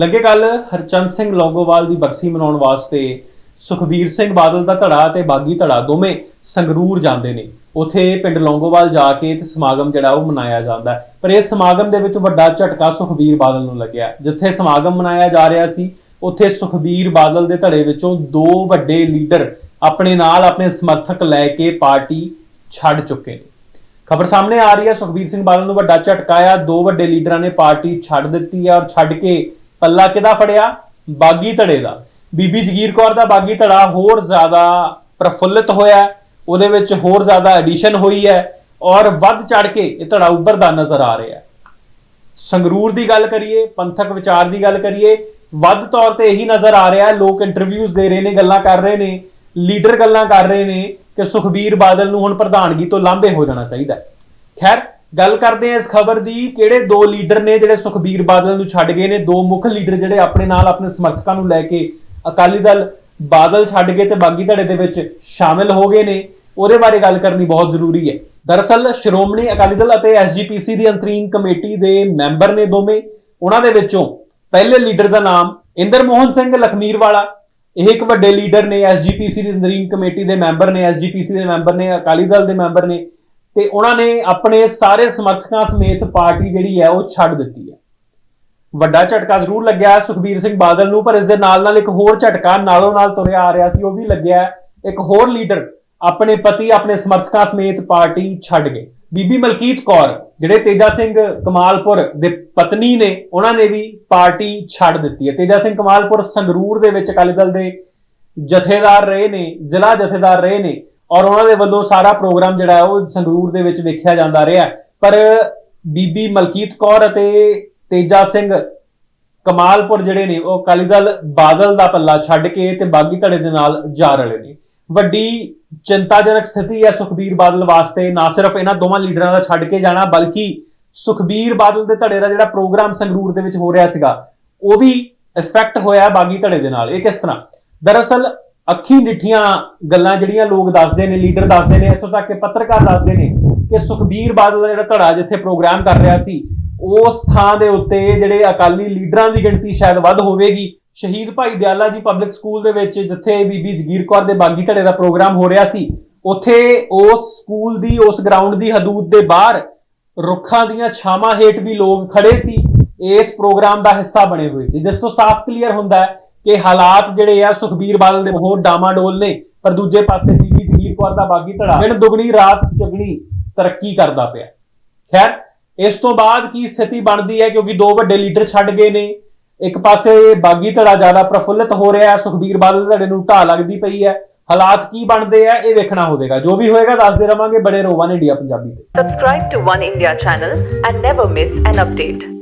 ਲੱਗੇ ਕੱਲ ਹਰਚੰਦ ਸਿੰਘ ਲੌਂਗੋਵਾਲ ਦੀ ਬਰਸੀ ਮਨਾਉਣ ਵਾਸਤੇ ਸੁਖਬੀਰ ਸਿੰਘ ਬਾਦਲ ਦਾ ਧੜਾ ਤੇ ਬਾਗੀ ਧੜਾ ਦੋਵੇਂ ਸੰਗਰੂਰ ਜਾਂਦੇ ਨੇ। ਉਥੇ ਪਿੰਡ ਲੌਂਗੋਵਾਲ ਜਾ ਕੇ ਤੇ ਸਮਾਗਮ ਜਿਹੜਾ ਉਹ ਮਨਾਇਆ ਜਾਂਦਾ ਪਰ ਇਸ ਸਮਾਗਮ ਦੇ ਵਿੱਚ ਵੱਡਾ ਝਟਕਾ ਸੁਖਬੀਰ ਬਾਦਲ ਨੂੰ ਲੱਗਿਆ। ਜਿੱਥੇ ਸਮਾਗਮ ਮਨਾਇਆ ਜਾ ਰਿਹਾ ਸੀ, ਉੱਥੇ ਸੁਖਬੀਰ ਬਾਦਲ ਦੇ ਧੜੇ ਵਿੱਚੋਂ ਦੋ ਵੱਡੇ ਲੀਡਰ ਆਪਣੇ ਨਾਲ ਆਪਣੇ ਸਮਰਥਕ ਲੈ ਕੇ ਪਾਰਟੀ ਛੱਡ ਚੁੱਕੇ ਨੇ। ਖਬਰ ਸਾਹਮਣੇ ਆ ਰਹੀ ਹੈ, ਸੁਖਬੀਰ ਸਿੰਘ ਬਾਦਲ ਨੂੰ ਵੱਡਾ ਝਟਕਾ ਆ ਦੋ ਵੱਡੇ ਲੀਡਰਾਂ ਨੇ ਪਾਰਟੀ ਛੱਡ ਦਿੱਤੀ ਆ ਔਰ ਛੱਡ ਕੇ ਪੱਲਾ ਕਿਹਦਾ ਫੜਿਆ? ਬਾਗੀ ਧੜੇ ਦਾ। ਬੀਬੀ ਜਗੀਰ ਕੌਰ ਦਾ ਬਾਗੀ ਧੜਾ ਹੋਰ ਜ਼ਿਆਦਾ ਪ੍ਰਫੁੱਲਿਤ ਹੋਇਆ ਉਹਦੇ ਵਿੱਚ ਹੋਰ ਜ਼ਿਆਦਾ ਐਡੀਸ਼ਨ ਹੋਈ ਹੈ ਔਰ ਵੱਧ ਚੜ ਕੇ ਇਹ ਧੜਾ ਉੱਭਰਦਾ ਨਜ਼ਰ ਆ ਰਿਹਾ ਹੈ। ਸੰਗਰੂਰ ਦੀ ਗੱਲ ਕਰੀਏ, ਪੰਥਕ ਵਿਚਾਰ ਦੀ ਗੱਲ ਕਰੀਏ, ਵੱਧ ਤੌਰ ਤੇ ਇਹੀ ਨਜ਼ਰ ਆ ਰਿਹਾ ਹੈ। ਲੋਕ ਇੰਟਰਵਿਊਜ਼ ਦੇ ਰਹੇ ਨੇ, ਗੱਲਾਂ ਕਰ ਰਹੇ ਨੇ ਲੀਡਰ ਗੱਲਾਂ ਕਰ ਰਹੇ ਨੇ ਕਿ ਸੁਖਬੀਰ ਬਾਦਲ ਨੂੰ ਹੁਣ ਪ੍ਰਧਾਨਗੀ ਤੋਂ ਲਾਂਭੇ ਹੋ ਜਾਣਾ ਚਾਹੀਦਾ ਹੈ। ਖੈਰ ਗੱਲ ਕਰਦੇ ਹਾਂ ਇਸ ਖਬਰ ਦੀ, ਕਿਹੜੇ ਦੋ ਲੀਡਰ ਨੇ ਜਿਹੜੇ ਸੁਖਬੀਰ ਬਾਦਲ ਨੂੰ ਛੱਡ ਗਏ ਨੇ? ਦੋ ਮੁੱਖ ਲੀਡਰ ਜਿਹੜੇ ਆਪਣੇ ਨਾਲ ਆਪਣੇ ਸਮਰਥਕਾਂ ਨੂੰ ਲੈ ਕੇ ਅਕਾਲੀ ਦਲ ਬਾਦਲ ਛੱਡ ਗਏ ਤੇ ਬਾਗੀ ਧੜੇ ਦੇ ਵਿੱਚ ਸ਼ਾਮਿਲ ਹੋ ਗਏ ਨੇ। ਉਹਦੇ ਬਾਰੇ ਗੱਲ ਕਰਨੀ ਬਹੁਤ ਜ਼ਰੂਰੀ ਹੈ। ਦਰਅਸਲ ਸ਼੍ਰੋਮਣੀ ਅਕਾਲੀ ਦਲ ਅਤੇ ਐਸਜੀਪੀਸੀ ਦੀ ਅੰਤਰੀਮ ਕਮੇਟੀ ਦੇ ਮੈਂਬਰ ਨੇ ਦੋਵੇਂ। ਉਹਨਾਂ ਦੇ ਵਿੱਚੋਂ ਪਹਿਲੇ ਲੀਡਰ ਦਾ ਨਾਮ ਇੰਦਰ ਮੋਹਨ ਸਿੰਘ ਲਖਮੀਰ ਵਾਲਾ ਇਹ ਇੱਕ ਵੱਡੇ ਲੀਡਰ ਨੇ ਐਸਜੀਪੀਸੀ ਦੀ ਅੰਤਰੀਮ ਕਮੇਟੀ ਦੇ ਮੈਂਬਰ ਨੇ ਐਸਜੀਪੀਸੀ ਦੇ ਮੈਂਬਰ ਨੇ, ਅਕਾਲੀ ਦਲ ਦੇ ਮੈਂਬਰ ਨੇ। ਤੇ ਉਹਨਾਂ ਨੇ ਆਪਣੇ ਸਾਰੇ ਸਮਰਥਕਾਂ ਸਮੇਤ ਪਾਰਟੀ ਜਿਹੜੀ ਹੈ ਉਹ ਛੱਡ ਦਿੱਤੀ ਹੈ। ਵੱਡਾ ਝਟਕਾ ਜ਼ਰੂਰ ਲੱਗਿਆ ਸੁਖਬੀਰ ਸਿੰਘ ਬਾਦਲ ਨੂੰ, ਪਰ ਇਸ ਦੇ ਨਾਲ ਨਾਲ ਇੱਕ ਹੋਰ ਝਟਕਾ ਨਾਲੋਂ ਨਾਲ ਤੁਰਿਆ ਆ ਰਿਹਾ ਸੀ, ਉਹ ਵੀ ਲੱਗਿਆ ਇੱਕ ਹੋਰ ਲੀਡਰ ਆਪਣੇ ਪਤੀ, ਆਪਣੇ ਸਮਰਥਕਾਂ ਸਮੇਤ ਪਾਰਟੀ ਛੱਡ ਗਏ। ਬੀਬੀ ਮਲਕੀਤ ਕੌਰ, ਜਿਹੜੇ ਤੇਜਾ ਸਿੰਘ ਕਮਾਲਪੁਰ ਦੇ ਪਤਨੀ ਨੇ, ਉਹਨਾਂ ਨੇ ਵੀ ਪਾਰਟੀ ਛੱਡ ਦਿੱਤੀ ਹੈ। ਤੇਜਾ ਸਿੰਘ ਕਮਾਲਪੁਰ ਸੰਗਰੂਰ ਦੇ ਵਿੱਚ ਅਕਾਲੀ ਦਲ ਦੇ ਜਥੇਦਾਰ ਰਹੇ ਨੇ, ਜ਼ਿਲ੍ਹਾ ਜਥੇਦਾਰ ਰਹੇ ਨੇ। ਔਰ ਉਹਨਾਂ ਦੇ ਵੱਲੋਂ ਸਾਰਾ ਪ੍ਰੋਗਰਾਮ ਜਿਹੜਾ ਹੈ ਉਹ ਸੰਗਰੂਰ ਦੇ ਵਿੱਚ ਵੇਖਿਆ ਜਾਂਦਾ ਰਿਹਾ ਪਰ ਬੀਬੀ ਮਲਕੀਤ ਕੌਰ ਅਤੇ ਤੇਜਾ ਸਿੰਘ ਕਮਾਲਪੁਰ ਜਿਹੜੇ ਨੇ, ਉਹ ਅਕਾਲੀ ਦਲ ਬਾਦਲ ਦਾ ਪੱਲਾ ਛੱਡ ਕੇ ਤੇ ਬਾਗੀ ਧੜੇ ਦੇ ਨਾਲ ਜਾ ਰਲੇ ਨੇ। ਵੱਡੀ ਚਿੰਤਾਜਨਕ ਸਥਿਤੀ ਹੈ ਸੁਖਬੀਰ ਬਾਦਲ ਵਾਸਤੇ, ਨਾ ਸਿਰਫ ਇਹਨਾਂ ਦੋਵਾਂ ਲੀਡਰਾਂ ਦਾ ਛੱਡ ਕੇ ਜਾਣਾ, ਬਲਕਿ ਸੁਖਬੀਰ ਬਾਦਲ ਦੇ ਧੜੇ ਦਾ ਜਿਹੜਾ ਪ੍ਰੋਗਰਾਮ ਸੰਗਰੂਰ ਦੇ ਵਿੱਚ ਹੋ ਰਿਹਾ ਸੀਗਾ, ਉਹ ਵੀ ਇਫੈਕਟ ਹੋਇਆ ਬਾਗੀ ਧੜੇ ਦੇ ਨਾਲ। ਇਹ ਕਿਸ ਤਰ੍ਹਾਂ? ਦਰਅਸਲ ਅੱਖੀ ਨਿੱਠੀਆਂ ਗੱਲਾਂ ਜਿਹੜੀਆਂ ਲੋਕ ਦੱਸਦੇ ਨੇ, ਲੀਡਰ ਦੱਸਦੇ ਨੇ, ਇੱਥੋਂ ਤੱਕ ਕਿ ਪੱਤਰਕਾਰ ਦੱਸਦੇ ਨੇ ਕਿ ਸੁਖਬੀਰ ਬਾਦਲ ਦਾ ਜਿਹੜਾ ਧੜਾ ਜਿੱਥੇ ਪ੍ਰੋਗਰਾਮ ਕਰ ਰਿਹਾ ਸੀ, ਉਸ ਥਾਂ ਦੇ ਉੱਤੇ ਜਿਹੜੇ ਅਕਾਲੀ ਲੀਡਰਾਂ ਦੀ ਗਿਣਤੀ ਸ਼ਾਇਦ ਵੱਧ ਹੋਵੇਗੀ। ਸ਼ਹੀਦ ਭਾਈ ਦਿਆਲਾ ਜੀ ਪਬਲਿਕ ਸਕੂਲ ਦੇ ਵਿੱਚ ਜਿੱਥੇ ਬੀਬੀ ਜਗੀਰ ਕੌਰ ਦੇ ਬਾਗੀ ਧੜੇ ਦਾ ਪ੍ਰੋਗਰਾਮ ਹੋ ਰਿਹਾ ਸੀ, ਉੱਥੇ ਉਸ ਸਕੂਲ ਦੀ, ਉਸ ਗਰਾਊਂਡ ਦੀ ਹਦੂਦ ਦੇ ਬਾਹਰ ਰੁੱਖਾਂ ਦੀਆਂ ਛਾਵਾਂ ਹੇਠ ਵੀ ਲੋਕ ਖੜੇ ਸੀ। ਇਸ ਪ੍ਰੋਗਰਾਮ ਦਾ ਹਿੱਸਾ ਬਣੇ ਹੋਏ ਸੀ। ਜਿਸ ਤੋਂ ਸਾਫ਼ ਕਲੀਅਰ ਹੁੰਦਾ ਹੈ ਕਿ ਹਾਲਾਤ ਜਿਹੜੇ ਆ ਸੁਖਬੀਰ ਬਾਦਲ ਦੇ ਬਹੁਤ ਡਾਮਾਡੋਲ ਨੇ, ਪਰ ਦੂਜੇ ਪਾਸੇ ਬੀਬੀ ਜਗੀਰ ਕੌਰ ਦਾ ਬਾਗੀ ਧੜਾ ਦਿਨ ਦੁਗਣੀ, ਰਾਤ ਚੁਗਣੀ ਤਰੱਕੀ ਕਰਦਾ ਪਿਆ। ਖੈਰ, ਇਸ ਤੋਂ ਬਾਅਦ ਕੀ ਸਥਿਤੀ ਬਣਦੀ ਹੈ? ਕਿਉਂਕਿ ਦੋ ਵੱਡੇ ਲੀਡਰ ਛੱਡ ਗਏ ਨੇ। ਇੱਕ ਪਾਸੇ ਬਾਗੀ ਧੜਾ ਜ਼ਿਆਦਾ ਪ੍ਰਫੁੱਲਿਤ ਹੋ ਰਿਹਾ ਹੈ, ਸੁਖਬੀਰ ਬਾਦਲ ਧੜੇ ਨੂੰ ਢਾਹ ਲੱਗਦੀ ਪਈ ਹੈ। ਹਾਲਾਤ ਕੀ ਬਣਦੇ ਆ, ਇਹ ਵੇਖਣਾ ਹੋਵੇਗਾ। ਜੋ ਵੀ ਹੋਏਗਾ, ਦੱਸਦੇ ਰਵਾਂਗੇ ਬੜੇ ਰੋਵਾਂ ਨੇ ਇੰਡੀਆ ਪੰਜਾਬੀ ਤੇ। Subscribe to One India channel and never miss an update.